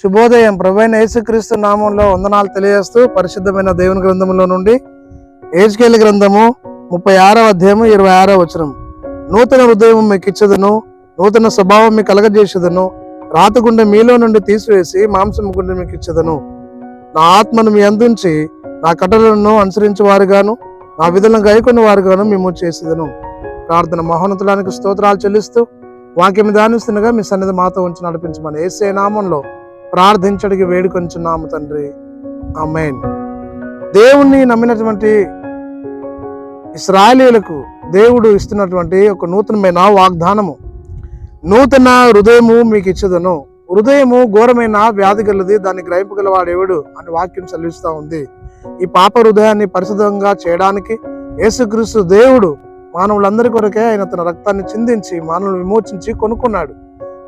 శుభోదయం. ప్రభైన యేసుక్రీస్తు నామంలో వందనాలు తెలియజేస్తూ పరిశుద్ధమైన దేవుని గ్రంథంలో నుండి ఏజ్కేలి గ్రంథము ముప్పై ఆరవ అధ్యాయము ఇరవై ఆరవ వచనం. నూతన హృదయం మీకు ఇచ్చదును నూతన స్వభావం మీకు కలగజేసేదను రాతి గుండె మీలో నుండి తీసివేసి మాంసం గుండె మీకు ఇచ్చదను నా ఆత్మను మీ అందించి నా కట్టలను అనుసరించి వారుగాను నా విధులను గైకొని వారుగాను మేము చేసేదను. ప్రార్థన మహోన్నతులానికి స్తోత్రాలు చెల్లిస్తూ వాక్యం ధ్యానిస్తుండగా మీ సన్నిధి మాతో ఉంచి నడిపించమని ఏసే నామంలో ప్రార్థించడికి వేడుకొంచున్నాము తండ్రి. ఆమెన్. దేవుణ్ణి నమ్మినటువంటి ఇస్రాయలీలకు దేవుడు ఇస్తున్నటువంటి ఒక నూతనమైన వాగ్దానము. నూతన హృదయము మీకు ఇచ్చదను. హృదయము ఘోరమైన వ్యాధి గలది దాన్ని గ్రహింపగలవాడేవుడు అని వాక్యం సెలవిస్తూ ఉంది. ఈ పాప హృదయాన్ని పరిశుద్ధంగా చేయడానికి యేసుక్రీస్తు దేవుడు మానవులందరి కొరకే ఆయన తన రక్తాన్ని చిందించి మానవులను విమోచించి కొనుక్కున్నాడు.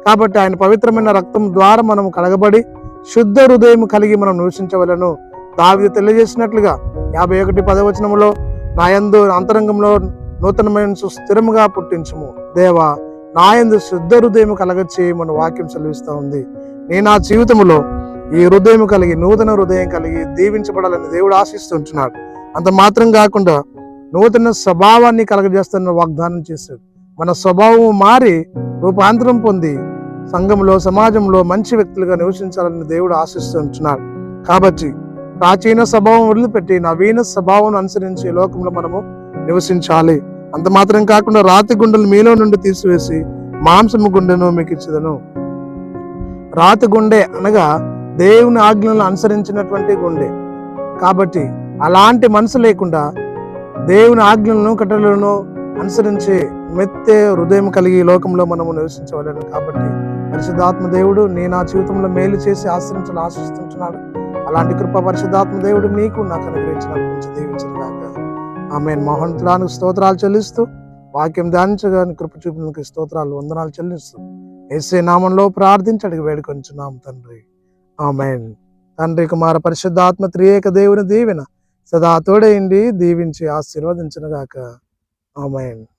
కాబట్టి ఆయన పవిత్రమైన రక్తం ద్వారా మనం కలగబడి శుద్ధ హృదయం కలిగి మనం నివసించవలను. దావిది తెలియజేసినట్లుగా యాభై ఒకటి పదవచనములో నాయందు అంతరంగంలో నూతనమైన స్థిరముగా పుట్టించుము. దేవా నాయందు శుద్ధ హృదయం కలగచ్చి మన వాక్యం సెలవిస్తూ ఉంది. నేను నా జీవితంలో ఈ హృదయం కలిగి నూతన హృదయం కలిగి దీవించబడాలని దేవుడు ఆశిస్తుంటున్నాడు అంత మాత్రం కాకుండా నూతన స్వభావాన్ని కలగజేస్తున్న వాగ్దానం చేశాడు. మన స్వభావం మారి రూపాంతరం పొంది సంఘంలో సమాజంలో మంచి వ్యక్తులుగా నివసించాలని దేవుడు ఆశిస్తుంటున్నారు కాబట్టి ప్రాచీన స్వభావం వదిలిపెట్టి నవీన స్వభావం అనుసరించి లోకంలో మనము నివసించాలి. అంత మాత్రం కాకుండా రాతి గుండెలు మీలో నుండి తీసివేసి మాంసము గుండెను మీకు ఇచ్చదను. రాతి గుండె అనగా దేవుని ఆజ్ఞలను అనుసరించినటువంటి గుండె. కాబట్టి అలాంటి మనసు లేకుండా దేవుని ఆజ్ఞలను కట్టలను అనుసరించే మెత్తే హృదయం కలిగి లోకంలో మనము నివసించవలను. కాబట్టి పరిశుద్ధాత్మ దేవుడు నీ నా జీవితంలో మేలు చేసి ఆశ్రయించాలని ఆశిస్తుంటున్నాడు. అలాంటి కృప పరిశుద్ధాత్మ దేవుడు నీకు నాకు అనుగ్రహించిన గురించి దీవించిన కాక ఆమె మహంతులానికి స్తోత్రాలు చెల్లిస్తూ వాక్యం ధ్యానించగాని కృప చూపినందుకు స్తోత్రాలు వందనాలు చెల్లిస్తూ ఎస్ఏ నామంలో ప్రార్థించి అడిగి వేడుకొంచున్నాం తండ్రి. ఆమెన్. తండ్రి కుమార పరిశుద్ధాత్మ త్రియేక దేవుని దీవెన సదా తోడైండి దీవించి ఆశీర్వదించిన గాక. ఆమెన్.